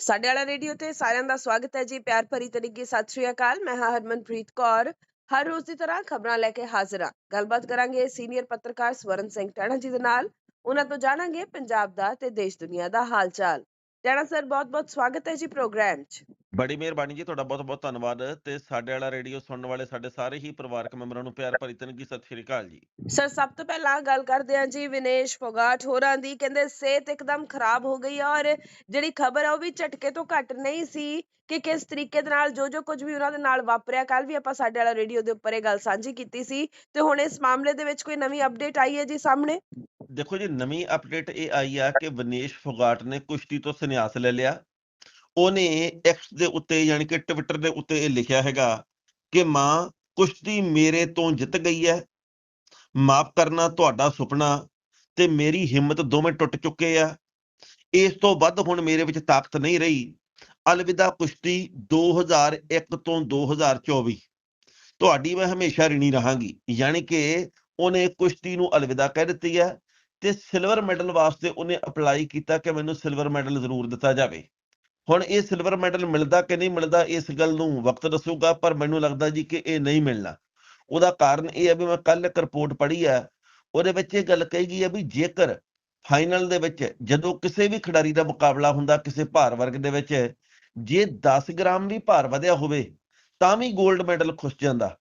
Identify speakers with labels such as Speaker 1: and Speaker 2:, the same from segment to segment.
Speaker 1: ਸਾਡੇ ਵਾਲਾ ਰੇਡੀਓ ਤੇ ਸਾਰਿਆਂ ਦਾ ਸਵਾਗਤ ਹੈ ਜੀ ਪਿਆਰ ਭਰੀ ਤਰੀਕੇ ਸਤਿ ਸ਼੍ਰੀ ਅਕਾਲ, ਮੈਂ ਹਾਂ ਹਰਮਨਪ੍ਰੀਤ ਕੌਰ। ਹਰ ਰੋਜ਼ ਦੀ ਤਰ੍ਹਾਂ ਖਬਰਾਂ ਲੈ ਕੇ ਹਾਜ਼ਰ ਹਾਂ। ਗੱਲਬਾਤ ਕਰਾਂਗੇ ਸੀਨੀਅਰ ਪੱਤਰਕਾਰ ਸਵਰਨ ਸਿੰਘ ਟਾਣਾ ਜੀ ਦੇ ਨਾਲ। ਉਹਨਾਂ ਤੋਂ ਜਾਣਾਂਗੇ ਪੰਜਾਬ ਦਾ ਤੇ ਦੇਸ਼ ਦੁਨੀਆ ਦਾ ਹਾਲ ਟਾਣਾ ਸਰ ਬਹੁਤ-ਬਹੁਤ ਸਵਾਗਤ ਹੈ ਜੀ ਪ੍ਰੋਗਰਾਮ 'ਚ।
Speaker 2: ਬੜੀ ਮਿਹਰਬਾਨੀ ਜੀ ਤੁਹਾਡਾ ਬਹੁਤ ਬਹੁਤ ਧੰਨਵਾਦ ਤੇ ਸਾਡੇ ਵਾਲਾ ਰੇਡੀਓ ਸੁਣਨ ਵਾਲੇ ਸਾਡੇ ਸਾਰੇ ਹੀ ਪਰਿਵਾਰਕ ਮੈਂਬਰਾਂ ਨੂੰ ਪਿਆਰ ਭਰੀ ਤਨਕੀ ਸਤਿ ਸ਼੍ਰੀ ਅਕਾਲ ਜੀ।
Speaker 1: ਸਰ ਸਭ ਤੋਂ ਪਹਿਲਾਂ ਗੱਲ ਕਰਦੇ ਹਾਂ ਜੀ ਵਿਨੇਸ਼ ਫੋਗਾਟ ਹੋਰਾਂ ਦੀ ਕਹਿੰਦੇ ਸਿਹਤ ਇੱਕਦਮ ਖਰਾਬ ਹੋ ਗਈ ਔਰ ਜਿਹੜੀ ਖਬਰ ਹੈ ਉਹ ਵੀ ਝਟਕੇ ਤੋਂ ਘੱਟ ਨਹੀਂ ਸੀ ਕਿ ਕਿਸ ਤਰੀਕੇ ਦੇ ਨਾਲ ਜੋ ਜੋ ਕੁਝ ਵੀ ਉਹਨਾਂ ਦੇ ਨਾਲ ਵਾਪਰਿਆ ਕੱਲ ਵੀ ਆਪਾਂ ਸਾਡੇ ਵਾਲਾ ਰੇਡੀਓ ਦੇ ਉੱਪਰ ਇਹ ਗੱਲ ਸਾਂਝੀ ਕੀਤੀ ਸੀ। ਤੇ ਹੁਣ ਇਸ ਮਾਮਲੇ ਦੇ ਵਿੱਚ ਕੋਈ ਨਵੀਂ ਅਪਡੇਟ ਆਈ ਹੈ ਜੀ ਸਾਹਮਣੇ?
Speaker 2: ਦੇਖੋ ਜੀ, ਨਵੀਂ ਅਪਡੇਟ ਇਹ ਆਈ ਆ ਕਿ ਵਿਨੇਸ਼ ਫੋਗਾਟ ਨੇ ਕੁਸ਼ਤੀ ਤੋਂ ਸੰਨਿਆਸ ਲੈ ਲਿਆ। ਉਹਨੇ ਐਕਸ ਦੇ ਉੱਤੇ ਯਾਨੀ ਕਿ ਟਵਿੱਟਰ ਦੇ ਉੱਤੇ ਇਹ ਲਿਖਿਆ ਹੈਗਾ ਕਿ ਮਾਂ, ਕੁਸ਼ਤੀ ਮੇਰੇ ਤੋਂ ਜਿੱਤ ਗਈ ਹੈ। ਮਾਫ ਕਰਨਾ ਤੁਹਾਡਾ ਸੁਪਨਾ ਤੇ ਮੇਰੀ ਹਿੰਮਤ ਦੋਵੇਂ ਟੁੱਟ ਚੁੱਕੇ ਆ। ਇਸ ਤੋਂ ਵੱਧ ਹੁਣ ਮੇਰੇ ਵਿੱਚ ਤਾਕਤ ਨਹੀਂ ਰਹੀ। ਅਲਵਿਦਾ ਕੁਸ਼ਤੀ 2001 ਤੋਂ 2024 ਤੁਹਾਡੀ ਮੈਂ ਹਮੇਸ਼ਾ ਰਿਣੀ ਰਹਾਂਗੀ। ਯਾਨੀ ਕਿ ਉਹਨੇ ਕੁਸ਼ਤੀ ਨੂੰ ਅਲਵਿਦਾ ਕਹਿ ਦਿੱਤੀ ਹੈ। ਤੇ ਸਿਲਵਰ ਮੈਡਲ ਵਾਸਤੇ ਉਹਨੇ ਅਪਲਾਈ ਕੀਤਾ ਕਿ ਮੈਨੂੰ ਸਿਲਵਰ ਮੈਡਲ ਜ਼ਰੂਰ ਦਿੱਤਾ ਜਾਵੇ। ਹੁਣ ਇਹ ਸਿਲਵਰ ਮੈਡਲ ਮਿਲਦਾ ਕਿ ਨਹੀਂ ਮਿਲਦਾ ਇਸ ਗੱਲ ਨੂੰ ਵਕਤ ਦੱਸੂਗਾ, ਪਰ ਮੈਨੂੰ ਲੱਗਦਾ ਜੀ ਕਿ ਇਹ ਨਹੀਂ ਮਿਲਣਾ। ਉਹਦਾ ਕਾਰਨ ਇਹ ਹੈ ਵੀ ਮੈਂ ਕੱਲ ਇੱਕ ਰਿਪੋਰਟ ਪੜ੍ਹੀ ਹੈ, ਉਹਦੇ ਵਿੱਚ ਇਹ ਗੱਲ ਕਹੀ ਗਈ ਹੈ ਵੀ ਜੇਕਰ ਫਾਈਨਲ ਦੇ ਵਿੱਚ ਜਦੋਂ ਕਿਸੇ ਵੀ ਖਿਡਾਰੀ ਦਾ ਮੁਕਾਬਲਾ ਹੁੰਦਾ ਕਿਸੇ ਭਾਰ ਵਰਗ ਦੇ ਵਿੱਚ, ਜੇ 10 ਗ੍ਰਾਮ ਵੀ ਭਾਰ ਵਧਿਆ ਹੋਵੇ, ਤਾਂ ਵੀ 골ਡ ਮੈਡਲ ਖੁੱਸ ਜਾਂਦਾ।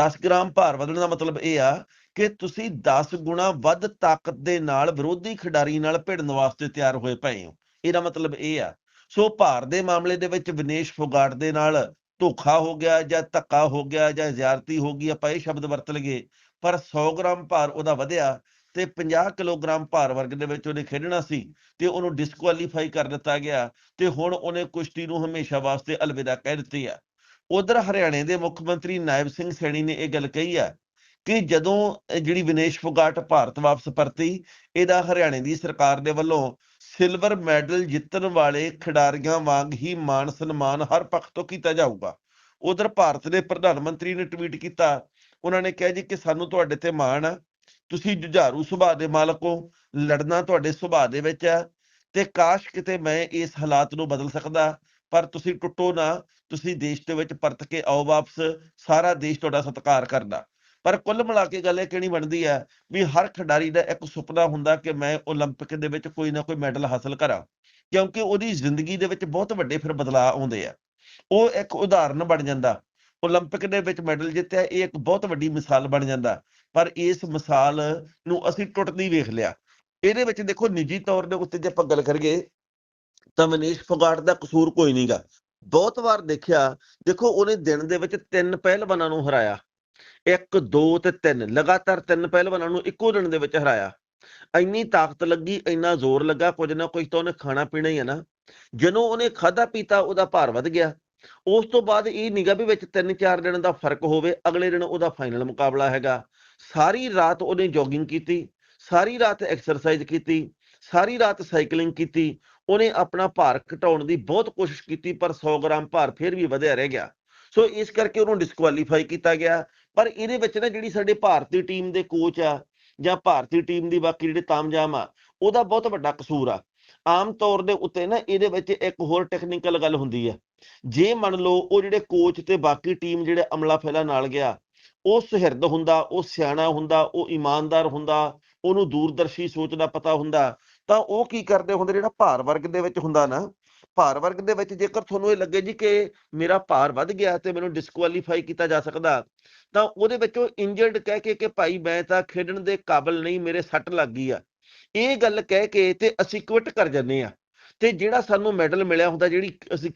Speaker 2: 10 ਗ੍ਰਾਮ ਭਾਰ ਵਧਣ ਦਾ ਮਤਲਬ ਇਹ ਆ ਕਿ ਤੁਸੀਂ 10 ਗੁਣਾ ਵੱਧ ਤਾਕਤ ਦੇ ਨਾਲ ਵਿਰੋਧੀ ਖਿਡਾਰੀ ਨਾਲ ਭਿੜਨ ਵਾਸਤੇ ਤਿਆਰ ਹੋਏ ਪਏ ਹੋ। ਇਹਦਾ ਮਤਲਬ ਇਹ ਆ। ਸੋ ਭਾਰ ਦੇ ਮਾਮਲੇ ਦੇ ਵਿੱਚ ਵਿਨੇਸ਼ ਫੋਗਾਟ ਦੇ ਨਾਲ ਧੋਖਾ ਹੋ ਗਿਆ ਜਾਂ ਧੱਕਾ ਹੋ ਗਿਆ ਜਾਂ ਜ਼ਿਆਰਤੀ ਹੋ ਗਈ ਆਪਾਂ ਇਹ ਸ਼ਬਦ ਵਰਤ ਲਈਏ, ਪਰ 100 ਗ੍ਰਾਮ ਭਾਰ ਉਹਦਾ ਵਧਿਆ ਤੇ 50 ਕਿਲੋਗ੍ਰਾਮ ਭਾਰ ਵਰਗ ਦੇ ਵਿੱਚ ਉਹਨੇ ਖੇਡਣਾ ਸੀ ਤੇ ਉਹਨੂੰ ਡਿਸਕੁਆਲੀਫਾਈ ਕਰ ਦਿੱਤਾ ਗਿਆ ਤੇ ਹੁਣ ਉਹਨੇ ਕੁਸ਼ਤੀ ਨੂੰ ਹਮੇਸ਼ਾ ਵਾਸਤੇ ਅਲਵਿਦਾ ਕਹਿ ਦਿੱਤੀ ਆ। ਉਧਰ ਹਰਿਆਣੇ ਦੇ ਮੁੱਖ ਮੰਤਰੀ ਨਾਇਬ ਸਿੰਘ ਸੈਣੀ ਨੇ ਇਹ ਗੱਲ ਕਹੀ ਆ ਕਿ ਜਦੋਂ ਜਿਹੜੀ ਵਿਨੇਸ਼ ਫੋਗਾਟ ਭਾਰਤ ਵਾਪਸ ਪਰਤੀ, ਇਹਦਾ ਹਰਿਆਣੇ ਦੀ ਸਰਕਾਰ ਦੇ ਵੱਲੋਂ ਸਿਲਵਰ ਮੈਡਲ ਜਿੱਤਣ ਵਾਲੇ ਖਿਡਾਰੀਆਂ ਵਾਂਗ ਹੀ ਮਾਣ ਸਨਮਾਨ ਹਰ ਪੱਖ ਤੋਂ ਕੀਤਾ ਜਾਊਗਾ। ਉਧਰ ਭਾਰਤ ਦੇ ਪ੍ਰਧਾਨ ਮੰਤਰੀ ਨੇ ਟਵੀਟ ਕੀਤਾ, ਉਹਨਾਂ ਨੇ ਕਿਹਾ ਜੀ ਕਿ ਸਾਨੂੰ ਤੁਹਾਡੇ ਤੇ ਮਾਣ ਆ, ਤੁਸੀਂ ਜੁਝਾਰੂ ਸੁਭਾਅ ਦੇ ਮਾਲਕ ਹੋ, ਲੜਨਾ ਤੁਹਾਡੇ ਸੁਭਾਅ ਦੇ ਵਿੱਚ ਹੈ ਤੇ ਕਾਸ਼ ਕਿਤੇ ਮੈਂ ਇਸ ਹਾਲਾਤ ਨੂੰ ਬਦਲ ਸਕਦਾ, ਪਰ ਤੁਸੀਂ ਟੁੱਟੋ ਨਾ ਤੁਸੀਂ ਦੇਸ਼ ਦੇ ਵਿੱਚ ਪਰਤ ਕੇ ਆਓ ਵਾਪਸ ਸਾਰਾ ਦੇਸ਼ ਤੁਹਾਡਾ ਸਤਿਕਾਰ ਕਰਦਾ ਪਰ ਕੁੱਲ ਮਿਲਾ ਕੇ ਗੱਲ ਇਹ ਕਿਹੜੀ ਬਣਦੀ ਹੈ ਵੀ ਹਰ ਖਿਡਾਰੀ ਦਾ ਇੱਕ ਸੁਪਨਾ ਹੁੰਦਾ ਕਿ ਮੈਂ 올림픽 ਦੇ ਵਿੱਚ ਕੋਈ ਨਾ ਕੋਈ ਮੈਡਲ ਹਾਸਲ ਕਰਾਂ ਕਿਉਂਕਿ ਉਹਦੀ ਜ਼ਿੰਦਗੀ ਦੇ ਵਿੱਚ ਬਹੁਤ ਵੱਡੇ ਫਿਰ ਬਦਲਾਅ ਆਉਂਦੇ ਆ ਉਹ ਇੱਕ ਉਦਾਹਰਨ ਬਣ ਜਾਂਦਾ 올림픽 ਦੇ ਵਿੱਚ ਮੈਡਲ ਜਿੱਤਿਆ ਇਹ ਇੱਕ ਬਹੁਤ ਵੱਡੀ ਮਿਸਾਲ ਬਣ ਜਾਂਦਾ ਪਰ ਇਸ ਮਿਸਾਲ ਨੂੰ ਅਸੀਂ ਟੁੱਟਦੀ ਵੇਖ ਲਿਆ ਇਹਦੇ ਵਿੱਚ ਦੇਖੋ ਨਿੱਜੀ ਤੌਰ ਦੇ ਉੱਤੇ ਜੇ ਆਪਾਂ ਗੱਲ ਕਰੀਏ ਤਾਂ ਮਨੀਸ਼ ਫੋਗਾਟ ਦਾ ਕਸੂਰ ਕੋਈ ਨਹੀਂਗਾ ਬਹੁਤ ਵਾਰ ਦੇਖਿਆ, ਦੇਖੋ ਉਹਨੇ ਦਿਨ ਦੇ ਵਿੱਚ ਤਿੰਨ ਪਹਿਲਵਾਨਾਂ ਨੂੰ ਹਰਾਇਆ। 1 2 ਤੇ 3 ਲਗਾਤਾਰ ਤਿੰਨ ਪਹਿਲਵਾਨਾਂ ਨੂੰ ਇੱਕੋ ਦਿਨ ਦੇ ਵਿੱਚ ਹਰਾਇਆ। ਇੰਨੀ ਤਾਕਤ ਲੱਗੀ, ਇੰਨਾ ਜ਼ੋਰ ਲੱਗਾ, ਕੁਝ ਨਾ ਕੁਝ ਤਾਂ ਉਹਨੇ ਖਾਣਾ ਪੀਣਾ ਹੀ ਹੈ ਨਾ। ਜਦੋਂ ਉਹਨੇ ਖਾਦਾ ਪੀਤਾ, ਉਹਦਾ ਭਾਰ ਵੱਧ ਗਿਆ। ਉਸ ਤੋਂ ਬਾਅਦ ਇਹ ਨਿਗਾ ਵੀ ਵਿੱਚ 3-4 ਦਿਨ ਦਾ ਫ਼ਰਕ ਹੋਵੇ, ਅਗਲੇ ਦਿਨ ਉਹਦਾ ਫਾਈਨਲ ਮੁਕਾਬਲਾ ਹੈਗਾ। ਸਾਰੀ ਰਾਤ ਉਹਨੇ ਜੋਗਿੰਗ ਕੀਤੀ, ਸਾਰੀ ਰਾਤ ਐਕਸਰਸਾਈਜ਼ ਕੀਤੀ, ਸਾਰੀ ਰਾਤ ਸਾਈਕਲਿੰਗ ਕੀਤੀ ਉਹਨੇ ਆਪਣਾ ਭਾਰ ਘਟਾਉਣ ਦੀ ਬਹੁਤ ਕੋਸ਼ਿਸ਼ ਕੀਤੀ, ਪਰ 100 ਗ੍ਰਾਮ ਭਾਰ ਫਿਰ ਵੀ ਵਧਿਆ ਰਹਿ ਗਿਆ। ਸੋ ਇਸ ਕਰਕੇ ਉਹਨੂੰ ਡਿਸਕੁਆਲੀਫਾਈ ਕੀਤਾ ਗਿਆ। ਪਰ ਇਹਦੇ ਵਿੱਚ ਨਾ ਜਿਹੜੀ ਸਾਡੇ ਭਾਰਤੀ ਟੀਮ ਦੇ ਕੋਚ ਆ ਜਾਂ ਭਾਰਤੀ ਟੀਮ ਦੀ ਬਾਕੀ ਜਿਹੜੇ ਤਾਮਜਾਮ ਆ, ਉਹਦਾ ਬਹੁਤ ਵੱਡਾ ਕਸੂਰ ਆ। ਆਮ ਤੌਰ ਦੇ ਉੱਤੇ ਨਾ ਇਹਦੇ ਵਿੱਚ ਇੱਕ ਹੋਰ ਟੈਕਨੀਕਲ ਗੱਲ ਹੁੰਦੀ ਹੈ ਜੇ ਮੰਨ ਲਓ ਉਹ ਜਿਹੜੇ ਕੋਚ ਤੇ ਬਾਕੀ ਟੀਮ ਜਿਹੜੇ ਅਮਲਾ ਫੈਲਾ ਨਾਲ ਗਿਆ, ਉਹ ਸੁਹਿਰਦ ਹੁੰਦਾ, ਉਹ ਸਿਆਣਾ ਹੁੰਦਾ, ਉਹ ਇਮਾਨਦਾਰ ਹੁੰਦਾ, ਉਹਨੂੰ ਦੂਰਦਰਸ਼ੀ ਸੋਚ ਦਾ ਪਤਾ ਹੁੰਦਾ ਤਾਂ ਉਹ ਕੀ ਕਰਦੇ ਹੁੰਦੇ ਜਿਹੜਾ ਭਾਰ ਵਰਗ ਦੇ ਵਿੱਚ ਹੁੰਦਾ ਨਾ, ਭਾਰ ਵਰਗ ਦੇ ਵਿੱਚ ਜੇਕਰ ਤੁਹਾਨੂੰ ਇਹ ਲੱਗੇ ਜੀ ਕਿ ਮੇਰਾ ਭਾਰ ਵੱਧ ਗਿਆ ਤੇ ਮੈਨੂੰ ਡਿਸਕੁਆਲੀਫਾਈ ਕੀਤਾ ਜਾ ਸਕਦਾ, ਤਾਂ ਉਹਦੇ ਵਿੱਚ ਉਹ ਇੰਜਰਡ ਕਹਿ ਕੇ ਕਿ ਭਾਈ ਮੈਂ ਤਾਂ ਖੇਡਣ ਦੇ ਕਾਬਿਲ ਨਹੀਂ, ਮੇਰੇ ਸੱਟ ਲੱਗ ਗਈ ਆ। ਇਹ ਗੱਲ ਕਹਿ ਕੇ ਤੇ ਅਸੀਂ ਕੁਇਟ ਕਰ ਜੰਨੇ ਆ। ਤੇ ਜਿਹੜਾ ਸਾਨੂੰ ਮੈਡਲ ਮਿਲਿਆ ਹੁੰਦਾ, ਜਿਹੜੀ ਅਸੀਂ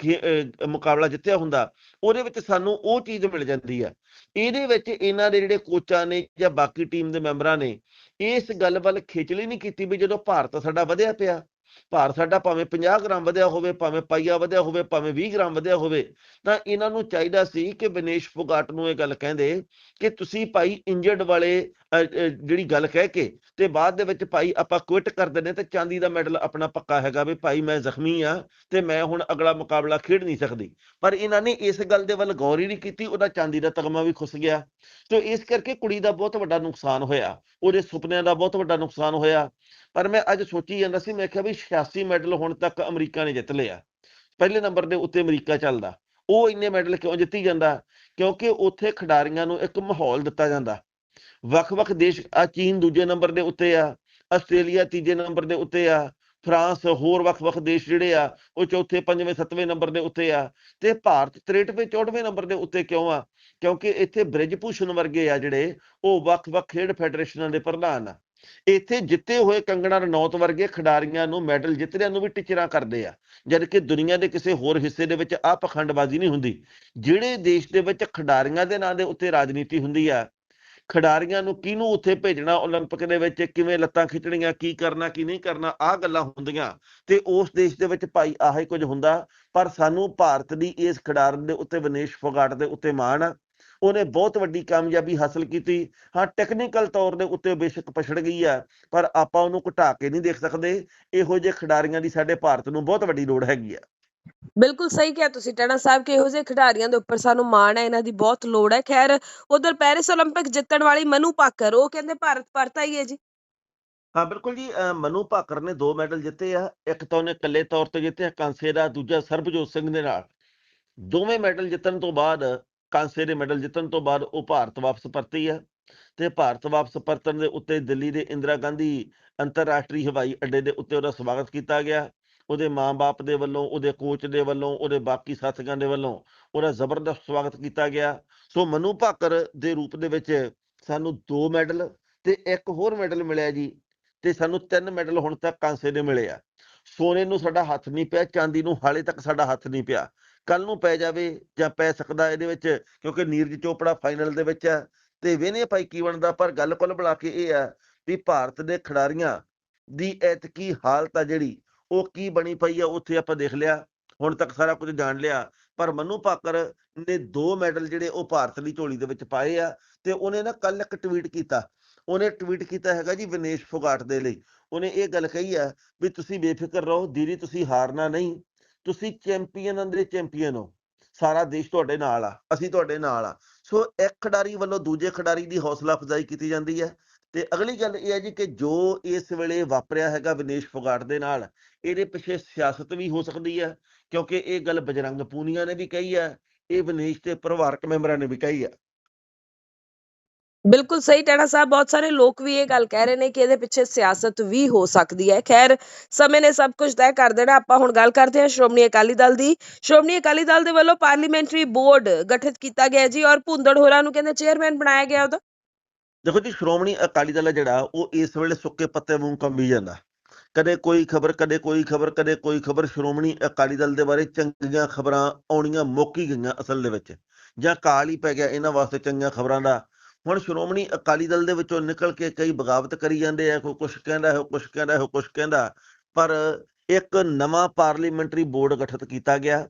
Speaker 2: ਮੁਕਾਬਲਾ ਜਿੱਤਿਆ ਹੁੰਦਾ, ਉਹਦੇ ਵਿੱਚ ਸਾਨੂੰ ਉਹ ਚੀਜ਼ ਮਿਲ ਜਾਂਦੀ ਆ। ਇਹਦੇ ਵਿੱਚ ਇਹਨਾਂ ਦੇ ਜਿਹੜੇ ਕੋਚਾਂ ਨੇ ਜਾਂ ਬਾਕੀ ਟੀਮ ਦੇ ਮੈਂਬਰਾਂ ਨੇ, ਇਸ ਗੱਲ ਵੱਲ ਖੇਚਲੀ ਨਹੀਂ ਕੀਤੀ ਵੀ ਜਦੋਂ ਭਾਰਤ ਸਾਡਾ ਵਧਿਆ ਪਿਆ। ਭਾਰ ਸਾਡਾ ਭਾਵੇਂ 50 ਗ੍ਰਾਮ ਵਧਿਆ ਹੋਵੇ, ਭਾਵੇਂ ਪਾਈਆ ਵਧਿਆ ਹੋਵੇ, ਭਾਵੇਂ 20 ਗ੍ਰਾਮ ਵਧਿਆ ਹੋਵੇ, ਤਾਂ ਇਹਨਾਂ ਨੂੰ ਚਾਹੀਦਾ ਸੀ ਕਿ ਵਿਨੇਸ਼ ਫੋਗਾਟ ਨੂੰ ਇਹ ਗੱਲ ਕਹਿੰਦੇ ਕਿ ਤੁਸੀਂ ਭਾਈ ਇੰਜਰਡ ਵਾਲੇ ਜਿਹੜੀ ਗੱਲ ਕਹਿ ਕੇ ਤੇ ਬਾਅਦ ਦੇ ਵਿੱਚ ਭਾਈ ਆਪਾਂ ਕੁਇਟ ਕਰ ਦਿੰਦੇ ਤੇ ਚਾਂਦੀ ਦਾ ਮੈਡਲ ਆਪਣਾ ਪੱਕਾ ਹੈਗਾ ਵੀ ਭਾਈ ਮੈਂ ਜ਼ਖਮੀ ਆ ਤੇ ਮੈਂ ਹੁਣ ਅਗਲਾ ਮੁਕਾਬਲਾ ਖੇਡ ਨਹੀਂ ਸਕਦੀ। ਪਰ ਇਹਨਾਂ ਨੇ ਇਸ ਗੱਲ ਦੇ ਵੱਲ ਗੌਰ ਹੀ ਨਹੀਂ ਕੀਤੀ, ਉਹਦਾ ਚਾਂਦੀ ਦਾ ਤਗਮਾ ਵੀ ਖੁੱਸ ਗਿਆ। ਤੇ ਇਸ ਕਰਕੇ ਕੁੜੀ ਦਾ ਬਹੁਤ ਵੱਡਾ ਨੁਕਸਾਨ ਹੋਇਆ, ਉਹਦੇ ਸੁਪਨਿਆਂ ਦਾ ਬਹੁਤ ਵੱਡਾ ਨੁਕਸਾਨ ਹੋਇਆ। ਪਰ ਮੈਂ ਅੱਜ ਸੋਚੀ ਜਾਂਦਾ ਸੀ, ਮੈਂ ਕਿਹਾ ਵੀ 86 ਮੈਡਲ ਹੁਣ ਤੱਕ ਅਮਰੀਕਾ ਨੇ ਜਿੱਤ ਲਿਆ ਪਹਿਲੇ ਨੰਬਰ ਦੇ ਉੱਤੇ ਅਮਰੀਕਾ ਚੱਲਦਾ। ਉਹ ਇੰਨੇ ਮੈਡਲ ਕਿਉਂ ਜਿੱਤੀ ਜਾਂਦਾ? ਕਿਉਂਕਿ ਉੱਥੇ ਖਿਡਾਰੀਆਂ ਨੂੰ ਇੱਕ ਮਾਹੌਲ ਦਿੱਤਾ ਜਾਂਦਾ। ਵੱਖ-ਵੱਖ ਦੇਸ਼, ਆ ਚੀਨ ਦੂਜੇ ਨੰਬਰ ਦੇ ਉੱਤੇ ਆ, ਆਸਟ੍ਰੇਲੀਆ ਤੀਜੇ ਨੰਬਰ ਦੇ ਉੱਤੇ ਆ, ਫਰਾਂਸ, ਹੋਰ ਵੱਖ-ਵੱਖ ਦੇਸ਼ ਜਿਹੜੇ ਆ, ਉਹ ਚੌਥੇ, ਪੰਜਵੇਂ, ਸੱਤਵੇਂ ਨੰਬਰ ਦੇ ਉੱਤੇ ਆ। ਤੇ ਭਾਰਤ 63ਵੇਂ 64ਵੇਂ ਨੰਬਰ ਦੇ ਉੱਤੇ ਕਿਉਂ ਆ? ਕਿਉਂਕਿ ਇੱਥੇ ਬ੍ਰਿਜ ਭੂਸ਼ਣ ਵਰਗੇ ਆ ਜਿਹੜੇ, ਉਹ ਵੱਖ-ਵੱਖ ਖੇਡ ਫੈਡਰੇਸ਼ਨਾਂ ਦੇ ਪ੍ਰਧਾਨ ਆ। ਇੱਥੇ ਜਿੱਤੇ ਹੋਏ ਕੰਗਣਾ ਰਣੌਤ ਵਰਗੇ ਖਿਡਾਰੀਆਂ ਨੂੰ ਮੈਡਲ ਜਿੱਤਿਆਂ ਨੂੰ ਵੀ ਟੀਚਰਾਂ ਕਰਦੇ ਆ ਜਦ ਕਿ ਦੁਨੀਆ ਦੇ ਕਿਸੇ ਹੋਰ ਹਿੱਸੇ ਦੇ ਵਿੱਚ ਆ ਪਖੰਡਬਾਜ਼ੀ ਨਹੀਂ ਹੁੰਦੀ ਜਿਹੜੇ ਦੇਸ਼ ਦੇ ਵਿੱਚ ਖਿਡਾਰੀਆਂ ਦੇ ਨਾਂ ਦੇ ਉੱਤੇ ਰਾਜਨੀਤੀ ਹੁੰਦੀ ਆ ਖਿਡਾਰੀਆਂ ਨੂੰ ਕਿਹਨੂੰ ਉੱਥੇ ਭੇਜਣਾ 올림픽 ਦੇ ਵਿੱਚ ਕਿਵੇਂ ਲੱਤਾਂ ਖਿੱਚਣੀਆਂ ਕੀ ਕਰਨਾ ਕੀ ਨਹੀਂ ਕਰਨਾ ਆਹ ਗੱਲਾਂ ਹੁੰਦੀਆਂ ਤੇ ਉਸ ਦੇਸ਼ ਦੇ ਵਿੱਚ ਭਾਈ ਆਹੀ ਕੁਝ ਹੁੰਦਾ ਪਰ ਸਾਨੂੰ ਭਾਰਤ ਦੀ ਇਸ ਖਿਡਾਰਨ ਦੇ ਉੱਤੇ ਵਿਨੇਸ਼ ਫੋਗਾਟ ਦੇ ਉੱਤੇ ਮਾਣ ਆ ਉਹਨੇ ਬਹੁਤ ਵੱਡੀ ਕਾਮਯਾਬੀ ਹਾਸਲ ਕੀਤੀ ਹਾਂ ਟੈਕਨੀਕਲ ਤੌਰ ਦੇ ਉੱਤੇ ਬੇਸ਼ੱਕ ਪਛੜ ਗਈ ਆ ਪਰ ਆਪਾਂ ਉਹਨੂੰ ਘਟਾ ਕੇ ਨਹੀਂ ਦੇਖ ਸਕਦੇ ਇਹੋ ਜਿਹੇ ਖਿਡਾਰੀਆਂ ਦੀ ਸਾਡੇ ਭਾਰਤ ਨੂੰ ਬਹੁਤ ਵੱਡੀ ਲੋੜ ਹੈਗੀ ਆ
Speaker 1: ਬਿਲਕੁਲ ਸਹੀ ਕਿਹਾ ਤੁਸੀਂ ਟਣਾ ਸਾਹਿਬ ਕਿ ਇਹੋ ਜਿਹੇ ਖਿਡਾਰੀਆਂ ਦੇ ਉੱਪਰ ਸਾਨੂੰ ਮਾਣ ਹੈ ਇਹਨਾਂ ਦੀ ਬਹੁਤ ਲੋੜ ਹੈ ਖੈਰ ਉਧਰ ਪੈਰਿਸ 올림픽 ਜਿੱਤਣ ਵਾਲੀ ਮਨੂ ਭਾਕਰ ਉਹ ਕਹਿੰਦੇ ਭਾਰਤ ਪਰਤਾ ਹੀ ਹੈ ਜੀ
Speaker 2: ਹਾਂ ਬਿਲਕੁਲ ਜੀ ਅਹ ਮਨੂ ਭਾਕਰ ਨੇ ਦੋ ਮੈਡਲ ਜਿੱਤੇ ਆ ਇੱਕ ਤਾਂ ਉਹਨੇ ਇਕੱਲੇ ਤੌਰ ਤੇ ਜਿੱਤਿਆ ਕਾਂਸੇ ਦਾ ਦੂਜਾ ਸਰਬਜੋਤ ਸਿੰਘ ਦੇ ਨਾਲ ਦੋਵੇਂ ਮੈਡਲ ਜਿੱਤਣ ਤੋਂ ਬਾਅਦ ਕਾਂਸੇ ਦੇ ਮੈਡਲ ਜਿੱਤਣ ਤੋਂ ਬਾਅਦ ਉਹ ਭਾਰਤ ਵਾਪਸ ਪਰਤੀ ਹੈ ਤੇ ਭਾਰਤ ਵਾਪਸ ਪਰਤਣ ਦੇ ਉੱਤੇ ਦਿੱਲੀ ਦੇ ਇੰਦਰਾ ਗਾਂਧੀ ਅੰਤਰਰਾਸ਼ਟਰੀ ਹਵਾਈ ਅੱਡੇ ਦੇ ਉੱਤੇ ਉਹਦਾ ਸਵਾਗਤ ਕੀਤਾ ਗਿਆ। ਉਹਦੇ ਮਾਂ-ਬਾਪ ਦੇ ਵੱਲੋਂ, ਉਹਦੇ ਕੋਚ ਦੇ ਵੱਲੋਂ, ਉਹਦੇ ਬਾਕੀ ਸਾਥੀਆਂ ਦੇ ਵੱਲੋਂ ਉਹਦਾ ਜ਼ਬਰਦਸਤ ਸਵਾਗਤ ਕੀਤਾ ਗਿਆ। ਸੋ ਮਨੂ ਭਾਕਰ ਦੇ ਰੂਪ ਦੇ ਵਿੱਚ ਸਾਨੂੰ ਦੋ ਮੈਡਲ ਤੇ ਇੱਕ ਹੋਰ ਮੈਡਲ ਮਿਲਿਆ ਜੀ ਤੇ ਸਾਨੂੰ ਤਿੰਨ ਮੈਡਲ ਹੁਣ ਤੱਕ ਕਾਂਸੇ ਦੇ ਮਿਲੇ ਆ। ਸੋਨੇ ਨੂੰ ਸਾਡਾ ਹੱਥ ਨਹੀਂ ਪਿਆ, ਚਾਂਦੀ ਨੂੰ ਹਾਲੇ ਤੱਕ ਸਾਡਾ ਹੱਥ ਨਹੀਂ ਪਿਆ। ਕੱਲ ਨੂੰ ਪੈ ਜਾਵੇ ਜਾਂ ਪੈ ਸਕਦਾ ਇਹਦੇ ਵਿੱਚ, ਕਿਉਂਕਿ ਨੀਰਜ ਚੋਪੜਾ ਫਾਈਨਲ ਦੇ ਵਿੱਚ ਹੈ ਤੇ ਵੇਨੇ ਭਾਈ ਕੀ ਬਣਦਾ? ਪਰ ਗੱਲ ਕੁੱਲ ਬੁਲਾ ਕੇ ਇਹ ਆ ਵੀ ਭਾਰਤ ਦੇ ਖਿਡਾਰੀਆਂ ਦੀ ਐਤਕੀ ਹਾਲਤ ਆ ਜਿਹੜੀ, ਉਹ ਕੀ ਬਣੀ ਪਈ ਆ, ਉੱਥੇ ਆਪਾਂ ਦੇਖ ਲਿਆ। ਹੁਣ ਤੱਕ ਸਾਰਾ ਕੁਝ ਜਾਣ ਲਿਆ। ਪਰ ਮਨੂ ਪਾਕਰ ਨੇ ਦੋ ਮੈਡਲ ਜਿਹੜੇ ਉਹ ਭਾਰਤ ਲਈ ਝੋਲੀ ਦੇ ਵਿੱਚ ਪਾਏ ਆ ਤੇ ਉਹਨੇ ਨਾ ਕੱਲ ਇੱਕ ਟਵੀਟ ਕੀਤਾ। ਉਹਨੇ ਟਵੀਟ ਕੀਤਾ ਹੈਗਾ ਜੀ ਵਿਨੇਸ਼ ਫੋਗਾਟ ਦੇ ਲਈ। ਉਹਨੇ ਇਹ ਗੱਲ ਕਹੀ ਆ ਵੀ ਤੁਸੀਂ ਬੇਫਿਕਰ ਰਹੋ, ਦੀਦੀ ਤੁਸੀਂ ਹਾਰਨਾ ਨਹੀਂ। ਤੁਸੀਂ ਚੈਂਪੀਅਨ ਅੰਦਰ ਚੈਂਪੀਅਨ ਹੋ। ਸਾਰਾ ਦੇਸ਼ ਤੁਹਾਡੇ ਨਾਲ ਆ, ਅਸੀਂ ਤੁਹਾਡੇ ਨਾਲ ਆ। ਸੋ ਇੱਕ ਖਿਡਾਰੀ ਵੱਲੋਂ ਦੂਜੇ ਖਿਡਾਰੀ ਦੀ ਹੌਸਲਾ ਅਫਜ਼ਾਈ ਕੀਤੀ ਜਾਂਦੀ ਹੈ। ਤੇ ਅਗਲੀ ਗੱਲ ਇਹ ਹੈ ਜੀ ਕਿ ਜੋ ਇਸ ਵੇਲੇ ਵਾਪਰਿਆ ਹੈਗਾ ਵਿਨੇਸ਼ ਫੋਗਾਟ ਦੇ ਨਾਲ, ਇਹਦੇ ਪਿੱਛੇ ਸਿਆਸਤ ਵੀ ਹੋ ਸਕਦੀ ਹੈ, ਕਿਉਂਕਿ ਇਹ ਗੱਲ ਬਜਰੰਗ ਪੂਨੀਆ ਨੇ ਵੀ ਕਹੀ ਹੈ, ਇਹ ਵਿਨੇਸ਼ ਦੇ ਪਰਿਵਾਰਕ ਮੈਂਬਰਾਂ ਨੇ ਵੀ ਕਹੀ ਹੈ।
Speaker 1: ਬਿਲਕੁਲ ਸਹੀ ਟੈਣਾ ਸਾਹਿਬ, ਬਹੁਤ ਸਾਰੇ ਲੋਕ ਵੀ ਇਹ ਗੱਲ ਕਹਿ ਰਹੇ ਨੇ ਕਿ ਇਹਦੇ ਪਿੱਛੇ ਸਿਆਸਤ ਵੀ ਹੋ ਸਕਦੀ ਹੈ। ਖੈਰ, ਸਮੇਂ ਨੇ ਸਭ ਕੁਝ ਤੈਅ ਕਰ ਦੇਣਾ। ਆਪਾਂ ਹੁਣ ਗੱਲ ਕਰਦੇ ਹਾਂ ਸ਼੍ਰੋਮਣੀ ਅਕਾਲੀ ਦਲ ਦੀ। ਸ਼੍ਰੋਮਣੀ ਅਕਾਲੀ ਦਲ ਦੇ ਵੱਲੋਂ ਪਾਰਲੀਮੈਂਟਰੀ ਬੋਰਡ ਗਠਿਤ ਕੀਤਾ ਗਿਆ ਜੀ ਔਰ ਭੁੰਦੜ ਹੋਰਾਂ ਨੂੰ ਕਹਿੰਦੇ ਚੇਅਰਮੈਨ ਬਣਾਇਆ ਗਿਆ ਉਹਦਾ
Speaker 2: ਦੇਖੋ ਜੀ, ਸ਼੍ਰੋਮਣੀ ਅਕਾਲੀ ਦਲ ਜਿਹੜਾ, ਉਹ ਇਸ ਵੇਲੇ ਸੁੱਕੇ ਪੱਤੇ ਵਾਂਗ ਕੰਬੀ ਜਾਂਦਾ। ਕਦੇ ਕੋਈ ਖਬਰ, ਕਦੇ ਕੋਈ ਖਬਰ, ਕਦੇ ਕੋਈ ਖਬਰ ਸ਼੍ਰੋਮਣੀ ਅਕਾਲੀ ਦਲ ਦੇ ਬਾਰੇ ਚੰਗੀਆਂ ਖਬਰਾਂ ਆਉਣੀਆਂ ਮੁੱਕ ਹੀ ਗਈਆਂ ਅਸਲ ਦੇ ਵਿੱਚ। ਜਾਂ ਕਾਲ ਹੀ ਪੈ ਗਿਆ ਇਹਨਾਂ ਵਾਸਤੇ ਚੰਗੀਆਂ ਖਬਰਾਂ ਦਾ। ਹੁਣ ਸ਼੍ਰੋਮਣੀ ਅਕਾਲੀ ਦਲ ਦੇ ਵਿੱਚੋਂ ਨਿਕਲ ਕੇ ਕਈ ਬਗਾਵਤ ਕਰੀ ਜਾਂਦੇ ਆ, ਕੋਈ ਕੁਛ ਕਹਿੰਦਾ ਹੈ ਕੁਛ ਕਹਿੰਦਾ ਹੈ ਕੁਛ ਕਹਿੰਦਾ। ਪਰ ਇੱਕ ਨਵਾਂ ਪਾਰਲੀਮੈਂਟਰੀ ਬੋਰਡ ਗਠਿਤ ਕੀਤਾ ਗਿਆ।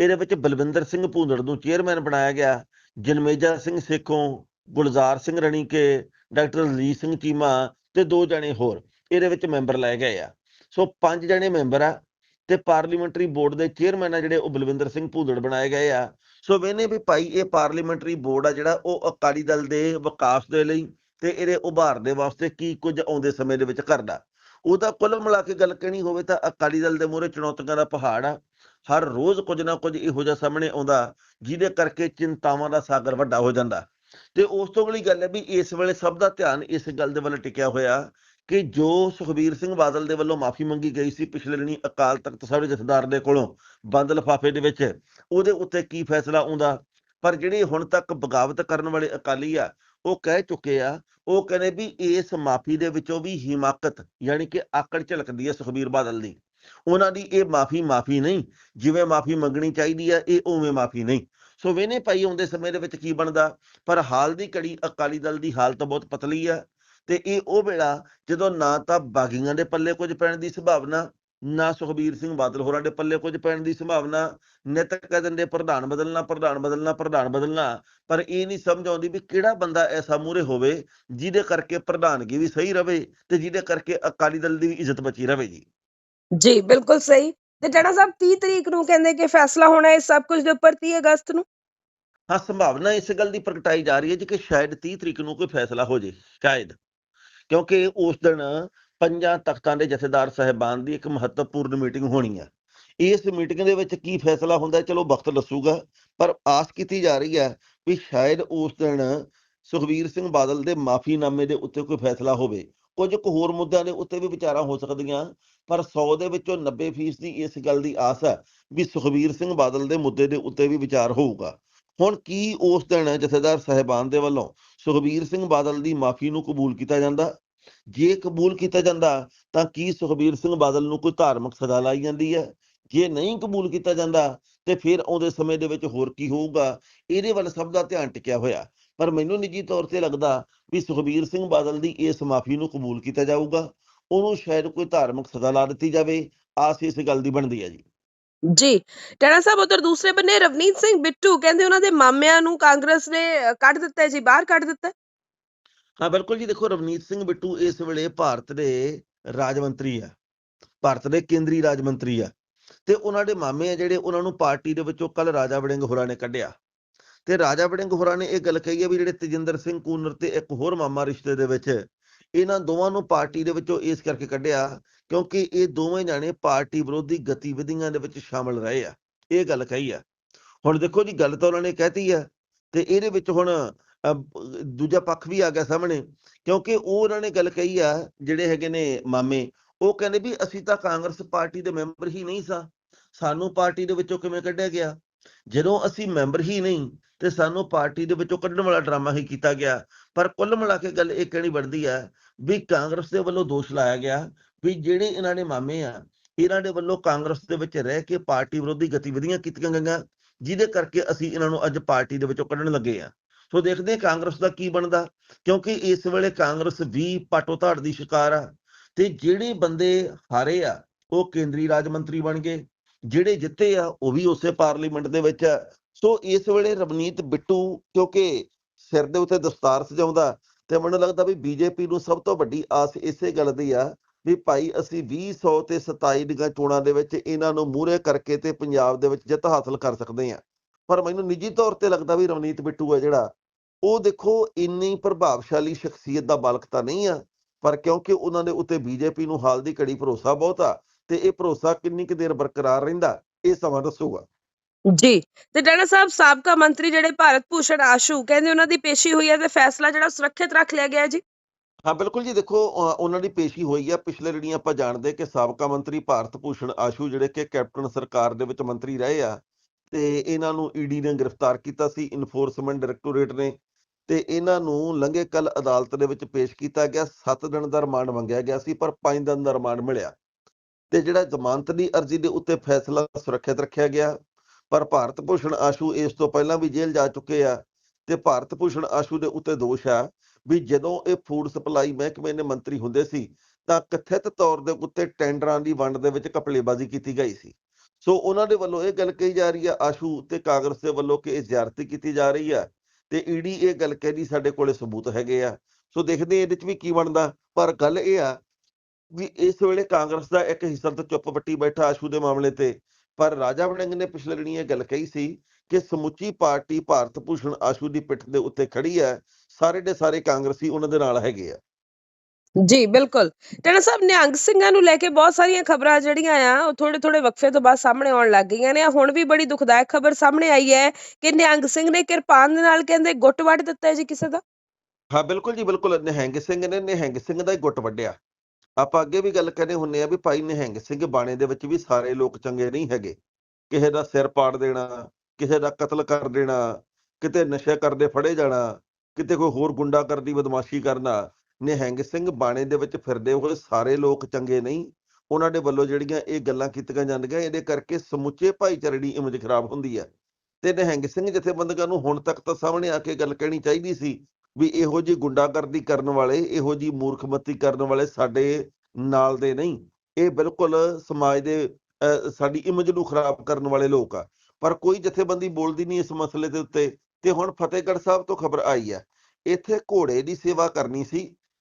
Speaker 2: ਇਹਦੇ ਵਿੱਚ ਬਲਵਿੰਦਰ ਸਿੰਘ ਭੂੰਦੜ ਨੂੰ ਚੇਅਰਮੈਨ ਬਣਾਇਆ ਗਿਆ। ਜਨਮੇਜਾ ਸਿੰਘ ਸੇਖੋਂ, ਗੁਲਜ਼ਾਰ ਸਿੰਘ ਰਣੀਕੇ, ਡਾਕਟਰ ਰਣਜੀਤ ਸਿੰਘ ਚੀਮਾ ਤੇ ਦੋ ਜਣੇ ਹੋਰ। ਇਹਦੇ ਵਿੱਚ ਮੈਂਬਰ ਲਏ ਗਏ ਆ। ਸੋ ਪੰਜ ਜਣੇ ਮੈਂਬਰ ਆ। ਤੇ ਪਾਰਲੀਮੈਂਟਰੀ ਬੋਰਡ ਦੇ ਚੇਅਰਮੈਨ ਆ ਜਿਹੜੇ ਉਹ ਬਲਵਿੰਦਰ ਸਿੰਘ ਭੂਦੜ ਬਣਾਏ ਗਏ ਆ। ਸੋ ਵੇਨੇ ਵੀ ਭਾਈ ਇਹ ਪਾਰਲੀਮੈਂਟਰੀ ਬੋਰਡ ਆ ਜਿਹੜਾ ਉਹ ਅਕਾਲੀ ਦਲ ਦੇ ਵਿਕਾਸ ਦੇ ਲਈ ਤੇ ਇਹਦੇ ਉਭਾਰ ਦੇ ਵਾਸਤੇ ਕੀ ਕੁਝ ਆਉਂਦੇ ਸਮੇਂ ਦੇ ਵਿੱਚ ਕਰਦਾ। ਉਹਦਾ ਕੁੱਲ ਮਿਲਾ ਕੇ ਗੱਲ ਕਹਿਣੀ ਹੋਵੇ ਤਾਂ ਅਕਾਲੀ ਦਲ ਦੇ ਮੂਹਰੇ ਚੁਣੌਤੀਆਂ ਦਾ ਪਹਾੜ ਆ। ਹਰ ਰੋਜ਼ ਕੁਝ ਨਾ ਕੁਝ ਇਹੋ ਜਿਹਾ ਸਾਹਮਣੇ ਆਉਂਦਾ, ਜਿਹਦੇ ਕਰਕੇ ਚਿੰਤਾਵਾਂ ਦਾ ਸਾਗਰ ਵੱਡਾ ਹੋ ਜਾਂਦਾ। ਤੇ ਉਸ ਤੋਂ ਅਗਲੀ ਗੱਲ ਹੈ ਵੀ ਇਸ ਵੇਲੇ ਸਭ ਦਾ ਧਿਆਨ ਇਸ ਗੱਲ ਦੇ ਵੱਲ ਟਿਕਿਆ ਹੋਇਆ। ਕਿ ਜੋ ਸੁਖਬੀਰ ਸਿੰਘ ਬਾਦਲ ਦੇ ਵੱਲੋਂ ਮਾਫੀ ਮੰਗੀ ਗਈ ਸੀ ਪਿਛਲੇ ਦਿਨੀ ਅਕਾਲ ਤਖਤ ਸਾਹਿਬ ਦੇ ਜਥੇਦਾਰ ਦੇ ਕੋਲੋਂ ਬੰਦ ਲਿਫਾਫੇ ਦੇ ਵਿੱਚ, ਉਹਦੇ ਉੱਤੇ ਕੀ ਫੈਸਲਾ ਆਉਂਦਾ? ਪਰ ਜਿਹੜੇ ਹੁਣ ਤੱਕ ਬਗਾਵਤ ਕਰਨ ਵਾਲੇ ਅਕਾਲੀ ਆ, ਉਹ ਕਹਿ ਚੁੱਕੇ ਆ, ਉਹ ਕਹਿੰਦੇ ਵੀ ਇਸ ਮਾਫੀ ਦੇ ਵਿੱਚੋਂ ਵੀ ਹਿਮਾਕਤ, ਯਾਨੀ ਕਿ ਆਕੜ ਝਲਕਦੀ ਹੈ ਸੁਖਬੀਰ ਬਾਦਲ ਦੀ। ਉਹਨਾਂ ਦੀ ਇਹ ਮਾਫੀ ਮਾਫੀ ਨਹੀਂ, ਜਿਵੇਂ ਮਾਫੀ ਮੰਗਣੀ ਚਾਹੀਦੀ ਆ, ਇਹ ਉਵੇਂ ਮਾਫੀ ਨਹੀਂ। ਸੋ ਵੇਨੇ ਭਾਈ ਆਉਂਦੇ ਸਮੇਂ ਦੇ ਵਿੱਚ ਕੀ ਬਣਦਾ? ਪਰ ਹਾਲ ਦੀ ਘੜੀ ਅਕਾਲੀ ਦਲ ਦੀ ਹਾਲਤ ਬਹੁਤ ਪਤਲੀ ਆ। ਤੇ ਇਹ ਉਹ ਵੇਲਾ ਜਦੋਂ ਨਾ ਤਾਂ ਬਾਗੀਆਂ ਦੇ ਪੱਲੇ ਕੁਝ ਪੈਣ ਦੀ ਸੰਭਾਵਨਾ ਨਾ ਸੁਖਬੀਰ ਸਿੰਘ ਬਾਦਲ ਹੋਰਾਂ ਦੇ ਪੱਲੇ ਕੁਝ ਪੈਣ ਦੀ ਸੰਭਾਵਨਾ ਨਿਤ ਕਹਿ ਦਿੰਦੇ ਪ੍ਰਧਾਨ ਬਦਲਣਾ ਪ੍ਰਧਾਨ ਬਦਲਣਾ ਪ੍ਰਧਾਨ ਬਦਲਣਾ ਪਰ ਇਹ ਨਹੀਂ ਸਮਝ ਆਉਂਦੀ ਵੀ ਕਿਹੜਾ ਬੰਦਾ ਐਸਾ ਮੂਰੇ ਹੋਵੇ ਜਿਹਦੇ ਕਰਕੇ ਪ੍ਰਧਾਨਗੀ ਵੀ ਸਹੀ ਰਵੇ ਤੇ ਜਿਹਦੇ ਕਰਕੇ ਅਕਾਲੀ ਦਲ ਦੀ ਵੀ ਇੱਜ਼ਤ ਬਚੀ ਰਵੇ ਜੀ।
Speaker 1: ਜੀ ਬਿਲਕੁਲ ਸਹੀ। ਤੇ ਟਣਾ ਸਾਹਿਬ 30 ਤਰੀਕ ਨੂੰ ਕਹਿੰਦੇ ਕਿ ਫੈਸਲਾ ਹੋਣਾ ਹੈ ਸਭ ਕੁਝ ਦੇ ਉੱਪਰ 30 ਅਗਸਤ ਨੂੰ?
Speaker 2: ਹਾਂ ਸੰਭਾਵਨਾ ਇਸ ਗੱਲ ਦੀ ਪ੍ਰਗਟਾਈ ਜਾ ਰਹੀ ਹੈ ਜੀ ਕਿ ਸ਼ਾਇਦ 30 ਤਰੀਕ ਨੂੰ ਕੋਈ ਫੈਸਲਾ ਹੋ ਜੇ ਸ਼ਾਇਦ। ਕਿਉਂਕਿ ਉਸ ਦਿਨ ਪੰਜਾਂ ਤਖਤਾਂ ਦੇ ਜਥੇਦਾਰ ਸਹਿਬਾਨ ਦੀ ਇੱਕ ਮਹੱਤਵਪੂਰਨ ਮੀਟਿੰਗ ਹੋਣੀ ਹੈ ਇਸ ਮੀਟਿੰਗ ਦੇ ਵਿੱਚ ਕੀ ਫੈਸਲਾ ਹੁੰਦਾ, ਚਲੋ ਵਕਤ ਦੱਸੂਗਾ, ਪਰ ਆਸ ਕੀਤੀ ਜਾ ਰਹੀ ਹੈ ਵੀ ਸ਼ਾਇਦ ਉਸ ਦਿਨ ਸੁਖਬੀਰ ਸਿੰਘ ਬਾਦਲ ਦੇ ਮਾਫੀਨਾਮੇ ਦੇ ਉੱਤੇ ਕੋਈ ਫੈਸਲਾ ਹੋਵੇ। ਕੁਝ ਕੁ ਹੋਰ ਮੁੱਦਿਆਂ ਦੇ ਉੱਤੇ ਵੀ ਵਿਚਾਰਾਂ ਹੋ ਸਕਦੀਆਂ, ਪਰ 100 ਦੇ ਵਿੱਚੋਂ 90% ਦੀ ਇਸ ਗੱਲ ਦੀ ਆਸ ਹੈ ਵੀ ਸੁਖਬੀਰ ਸਿੰਘ ਬਾਦਲ ਦੇ ਮੁੱਦੇ ਦੇ ਉੱਤੇ ਵੀ ਵਿਚਾਰ ਹੋਊਗਾ। ਹੁਣ ਕੀ ਉਸ ਦਿਨ ਜਥੇਦਾਰ ਸਾਹਿਬਾਨ ਦੇ ਵੱਲੋਂ ਸੁਖਬੀਰ ਸਿੰਘ ਬਾਦਲ ਦੀ ਮਾਫੀ ਨੂੰ ਕਬੂਲ ਕੀਤਾ ਜਾਂਦਾ? ਜੇ ਕਬੂਲ ਕੀਤਾ ਜਾਂਦਾ, ਤਾਂ ਕੀ ਸੁਖਬੀਰ ਸਿੰਘ ਬਾਦਲ ਨੂੰ ਕੋਈ ਧਾਰਮਿਕ ਸਜ਼ਾ ਲਾਈ ਜਾਂਦੀ ਹੈ? ਜੇ ਨਹੀਂ ਕਬੂਲ ਕੀਤਾ ਜਾਂਦਾ, ਤੇ ਫਿਰ ਆਉਂਦੇ ਸਮੇਂ ਦੇ ਵਿੱਚ ਹੋਰ ਕੀ ਹੋਊਗਾ? ਇਹਦੇ ਵੱਲ ਸਭ ਦਾ ਧਿਆਨ ਟਿਕਿਆ ਹੋਇਆ। ਪਰ ਮੈਨੂੰ ਨਿੱਜੀ ਤੌਰ ਤੇ ਲੱਗਦਾ ਵੀ ਸੁਖਬੀਰ ਸਿੰਘ ਬਾਦਲ ਦੀ ਇਸ ਮਾਫੀ ਨੂੰ ਕਬੂਲ ਕੀਤਾ ਜਾਊਗਾ। ਉਹਨੂੰ ਸ਼ਾਇਦ ਕੋਈ ਧਾਰਮਿਕ ਸਜ਼ਾ ਲਾ ਦਿੱਤੀ ਜਾਵੇ। ਆਸ ਇਸ ਗੱਲ ਦੀ ਬਣਦੀ ਹੈ ਜੀ।
Speaker 1: ਜੀ। ਟੈਣਾ ਸਾਹਿਬ ਉਧਰ ਦੂਸਰੇ ਬੰਨੇ ਰਵਨੀਤ ਸਿੰਘ ਬਿੱਟੂ ਕਹਿੰਦੇ ਉਹਨਾਂ ਦੇ ਮਾਮਿਆਂ ਨੂੰ ਕਾਂਗਰਸ ਨੇ ਅ, ਕੱਢ ਦਿੱਤਾ ਹੈ ਜੀ ਬਾਹਰ ਕੱਢ ਦਿੱਤਾ। ਹੈ।
Speaker 2: ਹਾਂ ਬਿਲਕੁਲ ਜੀ ਦੇਖੋ ਰਵਨੀਤ ਸਿੰਘ ਬਿੱਟੂ ਇਸ ਵੇਲੇ ਭਾਰਤ ਦੇ ਰਾਜ ਮੰਤਰੀ ਆ। ਭਾਰਤ ਦੇ ਕੇਂਦਰੀ ਰਾਜ ਮੰਤਰੀ ਆ। ਤੇ ਉਹਨਾਂ ਦੇ ਮਾਮੇ ਆ ਜਿਹੜੇ ਉਹਨਾਂ ਨੂੰ ਪਾਰਟੀ ਦੇ ਵਿੱਚੋਂ ਕੱਲ ਰਾਜਾ ਵੜਿੰਗ ਹੋਰਾਂ ਨੇ ਕੱਢਿਆ। ਤੇ ਰਾਜਾ ਵੜਿੰਗ ਹੋਰਾਂ ਨੇ ਇਹ ਗੱਲ ਕਹੀ ਹੈ ਵੀ ਜਿਹੜੇ ਤੇਜਿੰਦਰ ਸਿੰਘ ਕੂਨਰ ਤੇ ਇੱਕ ਹੋਰ ਮਾਮਾ ਰਿਸ਼ਤੇ ਦੇ ਵਿੱਚ ਇਹਨਾਂ ਦੋਵਾਂ ਨੂੰ ਪਾਰਟੀ ਦੇ ਵਿੱਚੋਂ ਇਸ ਕਰਕੇ ਕੱਢਿਆ ਕਿਉਂਕਿ ਇਹ ਦੋਵੇਂ ਜਾਣੇ ਪਾਰਟੀ ਵਿਰੋਧੀ ਗਤੀਵਿਧੀਆਂ ਦੇ ਵਿੱਚ ਸ਼ਾਮਲ ਰਹੇ ਆ। ਇਹ ਗੱਲ ਕਹੀ ਆ। ਹੁਣ ਦੇਖੋ ਜੀ, ਗੱਲ ਤਾਂ ਉਹਨਾਂ ਨੇ ਕਹਿਤੀ ਆ ਤੇ ਇਹਦੇ ਵਿੱਚ ਹੁਣ ਦੂਜਾ ਪੱਖ ਵੀ ਆ ਗਿਆ ਸਾਹਮਣੇ ਕਿਉਂਕਿ ਉਹ ਉਹਨਾਂ ਨੇ ਗੱਲ ਕਹੀ ਆ ਜਿਹੜੇ ਹੈਗੇ ਨੇ ਮਾਮੇ, ਉਹ ਕਹਿੰਦੇ ਵੀ ਅਸੀਂ ਤਾਂ ਕਾਂਗਰਸ ਪਾਰਟੀ ਦੇ ਮੈਂਬਰ ਹੀ ਨਹੀਂ ਸਾਂ। ਸਾਨੂੰ ਪਾਰਟੀ ਦੇ ਵਿੱਚੋਂ ਕਿਵੇਂ ਕੱਢਿਆ ਗਿਆ? ਜਦੋਂ ਅਸੀਂ ਮੈਂਬਰ ਹੀ ਨਹੀਂ ਤੇ ਸਾਨੂੰ ਪਾਰਟੀ ਦੇ ਵਿੱਚੋਂ ਕੱਢਣ ਵਾਲਾ ਡਰਾਮਾ ਹੀ ਕੀਤਾ ਗਿਆ ਪਰ ਕੁੱਲ ਮਿਲਾ ਕੇ ਗੱਲ ਇਹ ਕਹਿਣੀ ਬਣਦੀ ਹੈ ਵੀ ਕਾਂਗਰਸ ਦੇ ਵੱਲੋਂ ਦੋਸ਼ ਲਾਇਆ ਗਿਆ ਵੀ ਜਿਹੜੇ ਇਹਨਾਂ ਨੇ ਮਾਮੇ ਆ, ਇਹਨਾਂ ਦੇ ਵੱਲੋਂ ਕਾਂਗਰਸ ਦੇ ਵਿੱਚ ਰਹਿ ਕੇ ਪਾਰਟੀ ਵਿਰੋਧੀ ਗਤੀਵਿਧੀਆਂ ਕੀਤੀਆਂ ਗਈਆਂ, ਜਿਹਦੇ ਕਰਕੇ ਅਸੀਂ ਇਹਨਾਂ ਨੂੰ ਅੱਜ ਪਾਰਟੀ ਦੇ ਵਿੱਚੋਂ ਕੱਢਣ ਲੱਗੇ ਆ। ਸੋ ਦੇਖਦੇ ਹਾਂ ਕਾਂਗਰਸ ਦਾ ਕੀ ਬਣਦਾ, ਕਿਉਂਕਿ ਇਸ ਵੇਲੇ ਕਾਂਗਰਸ ਵੀ ਪਾਟੋ ਧਾੜ ਦੀ ਸ਼ਿਕਾਰ ਆ ਤੇ ਜਿਹੜੇ ਬੰਦੇ ਹਾਰੇ ਆ, ਉਹ ਕੇਂਦਰੀ ਰਾਜ ਮੰਤਰੀ ਬਣ ਗਏ, ਜਿਹੜੇ ਜਿੱਤੇ ਆ, ਉਹ ਵੀ ਉਸੇ ਪਾਰਲੀਮੈਂਟ ਦੇ ਵਿੱਚ ਆ। ਸੋ ਇਸ ਵੇਲੇ ਰਵਨੀਤ ਬਿੱਟੂ, ਕਿਉਂਕਿ ਸਿਰ ਦੇ ਉੱਤੇ ਦਸਤਾਰ ਸਜਾਉਂਦਾ ਤੇ ਮੈਨੂੰ ਲੱਗਦਾ ਵੀ ਬੀਜੇਪੀ ਨੂੰ ਸਭ ਤੋਂ ਵੱਡੀ ਆਸ ਇਸੇ ਗੱਲ ਦੀ ਆ ਵੀ ਭਾਈ ਅਸੀਂ 2000 ਤੇ 27 ਦੀਆਂ ਚੋਣਾਂ ਦੇ ਵਿੱਚ ਇਹਨਾਂ ਨੂੰ ਮੂਹਰੇ ਕਰਕੇ ਤੇ ਪੰਜਾਬ ਦੇ ਵਿੱਚ ਜਿੱਤ ਹਾਸਲ ਕਰ ਸਕਦੇ ਆ ਪਰ ਮੈਨੂੰ ਨਿੱਜੀ ਤੌਰ ਤੇ ਲੱਗਦਾ ਵੀ ਰਵਨੀਤ ਬਿੱਟੂ ਹੈ ਜਿਹੜਾ, ਉਹ ਦੇਖੋ ਇੰਨੀ ਪ੍ਰਭਾਵਸ਼ਾਲੀ ਸ਼ਖਸੀਅਤ ਦਾ ਬਾਲਕ ਤਾਂ ਨਹੀਂ ਆ, ਪਰ ਕਿਉਂਕਿ ਉਹਨਾਂ ਦੇ ਉੱਤੇ ਬੀਜੇਪੀ ਨੂੰ ਹਾਲ ਦੀ ਘੜੀ ਭਰੋਸਾ ਬਹੁਤ ਆ ਤੇ ਇਹ ਭਰੋਸਾ ਕਿੰਨੀ ਕੁ ਦੇਰ ਬਰਕਰਾਰ ਰਹਿੰਦਾ, ਇਹ ਸਮਾਂ ਦੱਸੂਗਾ।
Speaker 1: ਜੀ ਤੇ ਟੈਣਾ ਸਾਹਿਬ ਸਾਬਕਾ ਮੰਤਰੀ ਜਿਹੜੇ ਭਾਰਤ ਭੂਸ਼ਣ ਆਸ਼ੂ ਕਹਿੰਦੇ ਉਹਨਾਂ ਦੀ ਪੇਸ਼ੀ ਹੋਈ ਹੈ ਤੇ ਫੈਸਲਾ ਜਿਹੜਾ ਸੁਰੱਖਿਅਤ ਰੱਖ ਲਿਆ ਗਿਆ ਹੈ ਜੀ?
Speaker 2: ਹਾਂ ਬਿਲਕੁਲ ਜੀ ਦੇਖੋ ਅ, ਉਹਨਾਂ ਦੀ ਪੇਸ਼ੀ ਹੋਈ ਆ ਪਿਛਲੇ ਜਿਹੜੀਆਂ ਆਪਾਂ ਜਾਣਦੇ ਕਿ ਸਾਬਕਾ ਮੰਤਰੀ ਭਾਰਤ ਭੂਸ਼ਣ ਆਸ਼ੂ ਜਿਹੜੇ ਕਿ ਕੈਪਟਨ ਸਰਕਾਰ ਦੇ ਵਿੱਚ ਮੰਤਰੀ ਰਹੇ ਆ ਤੇ ਇਹਨਾਂ ਨੂੰ ਈਡੀ ਨੇ ਗ੍ਰਿਫਤਾਰ ਕੀਤਾ ਸੀ ਇਨਫੋਰਸਮੈਂਟ ਡਾਇਰੈਕਟੋਰੇਟ ਨੇ ਤੇ ਇਹਨਾਂ ਨੂੰ ਲੰਘੇ ਕੱਲ ਅਦਾਲਤ ਦੇ ਵਿੱਚ ਪੇਸ਼ ਕੀਤਾ ਗਿਆ। 7 ਦਿਨ ਦਾ ਰਿਮਾਂਡ ਮੰਗਿਆ ਗਿਆ ਸੀ ਪਰ 5 ਦਿਨ ਦਾ ਰਿਮਾਂਡ ਮਿਲਿਆ। ਤੇ ਜਿਹੜਾ ਜ਼ਮਾਨਤ ਦੀ ਅਰਜ਼ੀ ਦੇ ਉੱਤੇ ਫੈਸਲਾ ਸੁਰੱਖਿਅਤ ਰੱਖਿਆ ਗਿਆ ਪਰ ਭਾਰਤ ਭੂਸ਼ਣ ਆਸ਼ੂ ਇਸ ਤੋਂ ਪਹਿਲਾਂ ਵੀ ਜੇਲ੍ਹ ਜਾ ਚੁੱਕੇ ਆ ਤੇ ਭਾਰਤ ਭੂਸ਼ਣ ਆਸ਼ੂ ਦੇ ਉੱਤੇ ਦੋਸ਼ ਆ ਵੀ ਜਦੋਂ ਇਹ ਫੂਡ ਸਪਲਾਈ ਮਹਿਕਮੇ ਦੇ ਮੰਤਰੀ ਹੁੰਦੇ ਸੀ ਤਾਂ ਕਥਿਤ ਤੌਰ ਦੇ ਉੱਤੇ ਟੈਂਡਰਾਂ ਦੀ ਵੰਡ ਦੇ ਵਿੱਚ ਘਪਲੇਬਾਜ਼ੀ ਕੀਤੀ ਗਈ ਸੀ। ਸੋ ਉਹਨਾਂ ਦੇ ਵੱਲੋਂ ਇਹ ਗੱਲ ਕਹੀ ਜਾ ਰਹੀ ਆ, ਆਸ਼ੂ ਤੇ ਕਾਂਗਰਸ ਦੇ ਵੱਲੋਂ ਕਿ ਇਹ ਜ਼ਿਆਰਤੀ ਕੀਤੀ ਜਾ ਰਹੀ ਆ ਤੇ ਈਡੀ ਇਹ ਗੱਲ ਕਹਿੰਦੀ ਸਾਡੇ ਕੋਲੇ ਸਬੂਤ ਹੈਗੇ ਆ। ਸੋ ਦੇਖਦੇ ਇਹਦੇ ਵਿੱਚ ਵੀ ਕੀ ਬਣਦਾ। ਪਰ ਗੱਲ ਇਹ ਆ ਵੀ ਇਸ ਵੇਲੇ ਕਾਂਗਰਸ ਦਾ ਇੱਕ ਹਿੱਸਾ ਤਾਂ ਚੁੱਪ ਵੱਟੀ ਬੈਠਾ ਆਸ਼ੂ ਦੇ ਮਾਮਲੇ ਤੇ ਪਰ ਰਾਜਾ ਵੜਿੰਗ ਨੇ ਪਿਛਲੇ ਦਿਨੀ ਇਹ ਗੱਲ ਕਹੀ ਸੀ ਕਿ ਸਮੁੱਚੀ ਪਾਰਟੀ ਭਾਰਤ ਭੂਸ਼ਣ ਆਸ਼ੂ ਦੀ ਪਿੱਠ ਦੇ ਉੱਤੇ ਖੜੀ ਹੈ ਸਾਰੇ ਦੇ ਸਾਰੇ ਕਾਂਗਰਸੀ ਉਹਨਾਂ ਦੇ ਨਾਲ ਹੈਗੇ ਆ।
Speaker 1: ਜੀ ਬਿਲਕੁਲ। ਟੈਣਾ ਸਾਹਿਬ ਨਿਹੰਗ ਸਿੰਘਾਂ ਨੂੰ ਲੈ ਕੇ ਬਹੁਤ ਸਾਰੀਆਂ ਖਬਰਾਂ ਜਿਹੜੀਆਂ ਆ ਉਹ ਥੋੜੇ ਥੋੜੇ ਵਕਫੇ ਤੋਂ ਬਾਅਦ ਸਾਹਮਣੇ ਆਉਣ ਲੱਗ ਗਈਆਂ ਨੇ। ਹੁਣ ਵੀ ਬੜੀ ਦੁਖਦਾਇਕ ਖਬਰ ਸਾਹਮਣੇ ਆਈ ਹੈ ਕਿ ਨਿਹੰਗ ਸਿੰਘ ਨੇ ਕਿਰਪਾਨ ਦੇ ਨਾਲ ਕਹਿੰਦੇ ਗੁੱਟ ਵੱਢ ਦਿੱਤਾ ਜੀ ਕਿਸੇ ਦਾ?
Speaker 2: ਹਾਂ ਬਿਲਕੁਲ ਜੀ ਬਿਲਕੁਲ। ਨਿਹੰਗ ਸਿੰਘ ਨੇ ਨਿਹੰਗ ਸਿੰਘ ਦਾ ਹੀ ਗੁੱਟ ਵੱਢਿਆ। ਆਪਾਂ ਅੱਗੇ ਵੀ ਗੱਲ ਕਹਿੰਦੇ ਹੁੰਨੇ ਆ ਵੀ ਭਾਈ ਨਿਹੰਗ ਸਿੰਘ ਬਾਣੇ ਦੇ ਵਿੱਚ ਵੀ ਸਾਰੇ ਲੋਕ ਚੰਗੇ ਨਹੀਂ ਹੈਗੇ। ਕਿਸੇ ਦਾ ਸਿਰ ਪਾੜ ਦੇਣਾ, ਕਿਸੇ ਦਾ ਕਤਲ ਕਰ ਦੇਣਾ, ਕਿਤੇ ਨਸ਼ੇ ਕਰਦੇ ਫੜੇ ਜਾਣਾ, ਕਿਤੇ ਕੋਈ ਹੋਰ ਗੁੰਡਾਗਰਦੀ, ਬਦਮਾਸ਼ੀ ਕਰਨਾ, ਨਿਹੰਗ ਸਿੰਘ ਬਾਣੇ ਦੇ ਵਿੱਚ ਫਿਰਦੇ ਹੋਏ ਸਾਰੇ ਲੋਕ ਚੰਗੇ ਨਹੀਂ। ਉਹਨਾਂ ਦੇ ਵੱਲੋਂ ਜਿਹੜੀਆਂ ਇਹ ਗੱਲਾਂ ਕੀਤੀਆਂ ਜਾਂਦੀਆਂ, ਇਹਦੇ ਕਰਕੇ ਸਮੁੱਚੇ ਭਾਈਚਾਰੇ ਦੀ ਇਮੇਜ ਖਰਾਬ ਹੁੰਦੀ ਹੈ ਤੇ ਨਿਹੰਗ ਸਿੰਘ ਜਥੇਬੰਦੀਆਂ ਨੂੰ ਹੁਣ ਤੱਕ ਤਾਂ ਸਾਹਮਣੇ ਆ ਕੇ ਗੱਲ ਕਹਿਣੀ ਚਾਹੀਦੀ ਸੀ ਵੀ ਇਹੋ ਜੀ ਗੁੰਡਾਗਰਦੀ ਕਰਨ ਵਾਲੇ, ਇਹੋ ਜੀ ਮੂਰਖਮਤੀ ਕਰਨ ਵਾਲੇ ਸਾਡੇ ਨਾਲ ਦੇ ਨਹੀਂ। ਇਹ ਬਿਲਕੁਲ ਸਮਾਜ ਦੇ ਸਾਡੀ ਇਮੇਜ ਨੂੰ ਖਰਾਬ ਕਰਨ ਵਾਲੇ ਲੋਕ ਆ। ਪਰ ਕੋਈ ਜਥੇਬੰਦੀ ਬੋਲਦੀ ਨਹੀਂ ਇਸ ਮਸਲੇ ਦੇ ਉੱਤੇ। ਤੇ ਹੁਣ ਫਤਿਹਗੜ੍ਹ ਸਾਹਿਬ ਤੋਂ ਖਬਰ ਆਈ ਹੈ ਇੱਥੇ ਘੋੜੇ ਦੀ ਸੇਵਾ ਕਰਨੀ ਸੀ।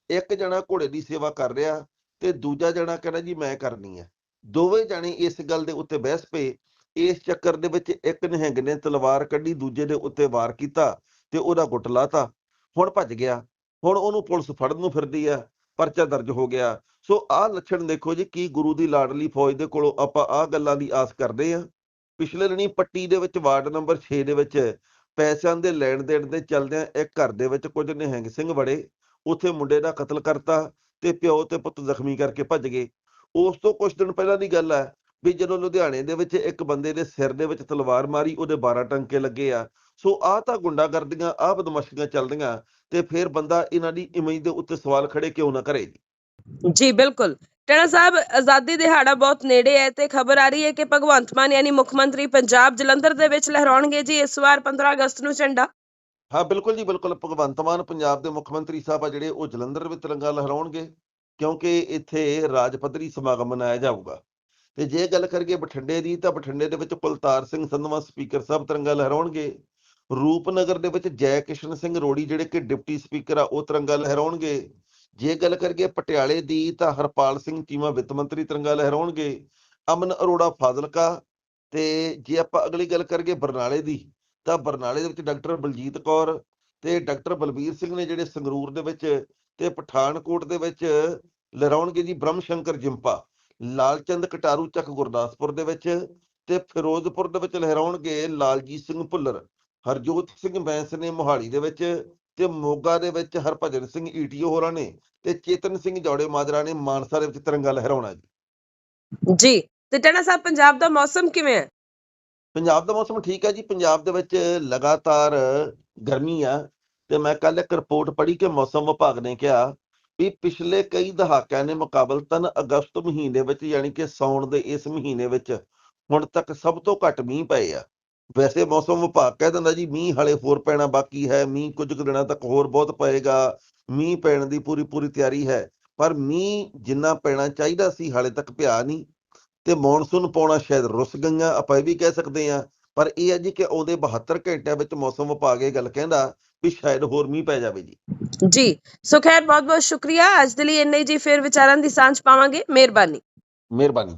Speaker 2: ਇੱਕ ਜਣਾ ਘੋੜੇ ਦੀ ਸੇਵਾ ਕਰ ਰਿਹਾ ਤੇ ਦੂਜਾ ਜਣਾ ਕਹਿੰਦਾ ਜੀ ਮੈਂ ਕਰਨੀ ਹੈ ਦੋਵੇਂ ਜਣੇ ਇਸ ਗੱਲ ਦੇ ਉੱਤੇ ਬਹਿਸ ਪਏ। ਇਸ ਚੱਕਰ ਦੇ ਵਿੱਚ ਇੱਕ ਨਿਹੰਗ ਨੇ ਤਲਵਾਰ ਕੱਢੀ, ਦੂਜੇ ਦੇ ਉੱਤੇ ਵਾਰ ਕੀਤਾ ਤੇ ਉਹਦਾ ਗੁੱਟ ਲਾਤਾ। ਹੁਣ ਭੱਜ ਗਿਆ। ਹੁਣ ਉਹਨੂੰ ਪੁਲਿਸ ਫੜਨ ਨੂੰ ਫਿਰਦੀ ਆ, ਪਰਚਾ ਦਰਜ ਹੋ ਗਿਆ। ਸੋ ਆਹ ਲੱਛਣ ਦੇਖੋ ਜੀ, ਕੀ ਗੁਰੂ ਦੀ ਲਾਡਲੀ ਫੌਜ ਦੇ ਕੋਲੋਂ ਆਪਾਂ ਆਹ ਗੱਲਾਂ ਦੀ ਆਸ ਕਰਦੇ ਆ। ਪਿਛਲੇ ਦਿਨੀ ਪੱਟੀ ਦੇ ਵਿੱਚ ਵਾਰਡ ਨੰਬਰ 6 ਦੇ ਵਿੱਚ ਪੈਸਿਆਂ ਦੇ ਲੈਣ ਦੇਣ ਦੇ ਚੱਲਦਿਆਂ ਇੱਕ ਘਰ ਦੇ ਵਿੱਚ ਕੁਝ ਨਿਹੰਗ ਸਿੰਘ ਵੜੇ। ਉੱਥੇ ਮੁੰਡੇ ਦਾ ਕਤਲ ਕਰਤਾ ਤੇ ਪਿਓ ਤੇ ਪੁੱਤ ਜ਼ਖਮੀ ਕਰਕੇ ਭੱਜ ਗਏ। ਉਸ ਤੋਂ ਕੁਝ ਦਿਨ ਪਹਿਲਾਂ ਦੀ ਗੱਲ ਹੈ ਵੀ ਜਦੋਂ ਲੁਧਿਆਣੇ ਦੇ ਵਿੱਚ ਇੱਕ ਬੰਦੇ ਦੇ ਸਿਰ ਦੇ ਵਿੱਚ ਤਲਵਾਰ ਮਾਰੀ, ਉਹਦੇ 12 ਟੰਕੇ ਲੱਗੇ ਆ। ਸੋ ਆਹ ਤਾਂ ਗੁੰਡਾਗਰਦੀਆਂ ਆਹ ਬਦਮਾਸ਼ੀਆਂ ਚੱਲਦੀਆਂ ਤੇ ਫਿਰ ਬੰਦਾ ਇਹਨਾਂ ਦੀ ਇਮੇਜ ਦੇ ਉੱਤੇ ਸਵਾਲ ਖੜੇ ਕਿਉਂ ਨਾ ਕਰੇ ਜੀ?
Speaker 1: ਜੀ ਬਿਲਕੁਲ। ਟਣਾ ਸਾਹਿਬ ਆਜ਼ਾਦੀ ਦਿਹਾੜਾ ਬਹੁਤ ਨੇੜੇ ਹੈ ਤੇ ਖਬਰ ਆ ਰਹੀ ਹੈ ਕਿ ਭਗਵੰਤ ਮਾਨ ਯਾਨੀ ਮੁੱਖ ਮੰਤਰੀ ਪੰਜਾਬ ਜਲੰਧਰ ਦੇ ਵਿੱਚ ਲਹਿਰਾਉਣਗੇ ਜੀ ਇਸ ਵਾਰ 15 ਅਗਸਤ ਨੂੰ ਝੰਡਾ।
Speaker 2: ਹਾਂ ਬਿਲਕੁਲ ਜੀ ਬਿਲਕੁਲ। ਭਗਵੰਤ ਮਾਨ ਪੰਜਾਬ ਦੇ ਮੁੱਖ ਮੰਤਰੀ ਸਾਹਿਬ ਆ ਜਿਹੜੇ ਉਹ ਜਲੰਧਰ ਵਿੱਚ ਤਿਰੰਗਾ ਲਹਿਰਾਉਣਗੇ ਕਿਉਂਕਿ ਇੱਥੇ ਰਾਜ ਪੱਧਰੀ ਸਮਾਗਮ ਮਨਾਇਆ ਜਾਊਗਾ। ਤੇ ਜੇ ਗੱਲ ਕਰੀਏ ਬਠਿੰਡੇ ਦੀ ਤਾਂ ਬਠਿੰਡੇ ਦੇ ਵਿੱਚ ਕੁਲਤਾਰ ਸਿੰਘ ਸੰਧਵਾ ਸਪੀਕਰ ਸਾਹਿਬ ਤਿਰੰਗਾ ਲਹਿਰਾਉਣਗੇ। ਰੂਪਨਗਰ ਦੇ ਵਿੱਚ ਜੈ ਕਿਸ਼ਨ ਸਿੰਘ ਰੋੜੀ ਜਿਹੜੇ ਕਿ ਡਿਪਟੀ ਸਪੀਕਰ ਆ, ਉਹ ਤਿਰੰਗਾ ਲਹਿਰਾਉਣਗੇ। ਜੇ ਗੱਲ ਕਰੀਏ ਪਟਿਆਲੇ ਦੀ, ਤਾਂ ਹਰਪਾਲ ਸਿੰਘ ਚੀਮਾ ਵਿੱਤ ਮੰਤਰੀ ਤਿਰੰਗਾ ਲਹਿਰਾਉਣਗੇ। ਅਮਨ ਅਰੋੜਾ ਫਾਜ਼ਿਲਕਾ ਤੇ ਜੇ ਆਪਾਂ ਅਗਲੀ ਗੱਲ ਕਰੀਏ ਬਰਨਾਲੇ ਦੀ, ਤਾਂ ਬਰਨਾਲੇ ਦੇ ਵਿੱਚ ਡਾਕਟਰ ਬਲਜੀਤ ਕੌਰ ਤੇ ਡਾਕਟਰ ਬਲਬੀਰ ਸਿੰਘ ਨੇ ਜਿਹੜੇ ਸੰਗਰੂਰ ਦੇ ਵਿੱਚ ਤੇ ਪਠਾਨਕੋਟ ਦੇ ਵਿੱਚ ਲਹਿਰਾਉਣਗੇ ਜੀ ਬ੍ਰਹਮ ਸ਼ੰਕਰ ਜਿੰਪਾ। ਲਾਲਚੰਦ ਕਟਾਰੂ ਚੱਕ ਗੁਰਦਾਸਪੁਰ ਦੇ ਵਿੱਚ ਤੇ ਫਿਰੋਜ਼ਪੁਰ ਦੇ ਵਿੱਚ ਲਹਿਰਾਉਣਗੇ ਲਾਲਜੀਤ ਸਿੰਘ ਭੁੱਲਰ। ਹਰਜੋਤ ਸਿੰਘ ਬੈਂਸ ਨੇ ਮੋਹਾਲੀ ਦੇ ਵਿੱਚ ਤੇ ਮੋਗਾ ਦੇ ਵਿੱਚ ਹਰਭਜਨ ਸਿੰਘ ਈਟੀਓ ਹੋਰਾਂ ਨੇ ਤੇ ਚੇਤਨ ਸਿੰਘ ਜੌੜੇ ਮਾਜਰਾ ਨੇ ਮਾਨਸਾ ਦੇ ਵਿੱਚ ਤਿਰੰਗਾ ਲਹਿਰਾਉਣਾ ਜੀ।
Speaker 1: ਜੀ ਤੇ ਟਣਾ ਸਾਹਿਬ ਪੰਜਾਬ ਦਾ ਮੌਸਮ ਕਿਵੇਂ ਹੈ?
Speaker 2: ਪੰਜਾਬ ਦਾ ਮੌਸਮ ਠੀਕ ਹੈ ਜੀ ਪੰਜਾਬ ਦੇ ਵਿੱਚ ਲਗਾਤਾਰ ਗਰਮੀ ਆ ਤੇ ਮੈਂ ਕੱਲ ਇੱਕ ਰਿਪੋਰਟ ਪੜ੍ਹੀ ਕਿ ਮੌਸਮ ਵਿਭਾਗ ਨੇ ਕਿਹਾ ਵੀ ਪਿਛਲੇ ਕਈ ਦਹਾਕਿਆਂ ਦੇ ਮੁਕਾਬਲਤਨ ਅਗਸਤ ਮਹੀਨੇ ਵਿੱਚ ਯਾਨੀ ਕਿ ਸਾਉਣ ਦੇ ਇਸ ਮਹੀਨੇ ਵਿੱਚ ਹੁਣ ਤੱਕ ਸਭ ਤੋਂ ਘੱਟ ਮੀਂਹ ਪਏ ਆ। ਵੈਸੇ ਮੌਸਮ ਵਿਭਾਗ ਕਹਿ ਦਿੰਦਾ ਜੀ ਮੀਂਹ ਹਲੇ ਹੋਰ ਪੈਣਾ ਬਾਕੀ ਹੈ ਮੀਂਹ ਕੁਝ ਕੁ ਦਿਨਾਂ ਤੱਕ ਹੋਰ ਬਹੁਤ ਪਏਗਾ ਮੀਂਹ ਪੈਣ ਦੀ ਪੂਰੀ ਪੂਰੀ ਤਿਆਰੀ ਹੈ ਪਰ ਮੀਂਹ ਜਿੰਨਾ ਪੈਣਾ ਚਾਹੀਦਾ ਸੀ ਹਾਲੇ ਤੱਕ ਪਿਆ ਨਹੀਂ ਤੇ ਮੌਨਸੂਨ ਪਾਉਣਾ ਸ਼ਾਇਦ ਰੁੱਸ ਗਈਆਂ ਆਪਾਂ ਇਹ ਵੀ ਕਹਿ ਸਕਦੇ ਹਾਂ ਪਰ ਇਹ ਹੈ ਜੀ ਕਿ ਆਉਂਦੇ 72 ਘੰਟਿਆਂ ਵਿੱਚ ਮੌਸਮ ਵਿਭਾਗ ਇਹ ਗੱਲ ਕਹਿੰਦਾ ਵੀ ਸ਼ਾਇਦ ਹੋਰ ਮੀਂਹ ਪੈ ਜਾਵੇ ਜੀ।
Speaker 1: ਜੀ ਸੋ ਖੈਰ ਬਹੁਤ ਬਹੁਤ ਸ਼ੁਕਰੀਆ ਅੱਜ ਦੇ ਲਈ ਇੰਨਾ ਜੀ ਫਿਰ ਵਿਚਾਰਾਂ ਦੀ ਸਾਂਝ ਪਾਵਾਂਗੇ ਮਿਹਰਬਾਨੀ।
Speaker 2: ਮਿਹਰਬਾਨੀ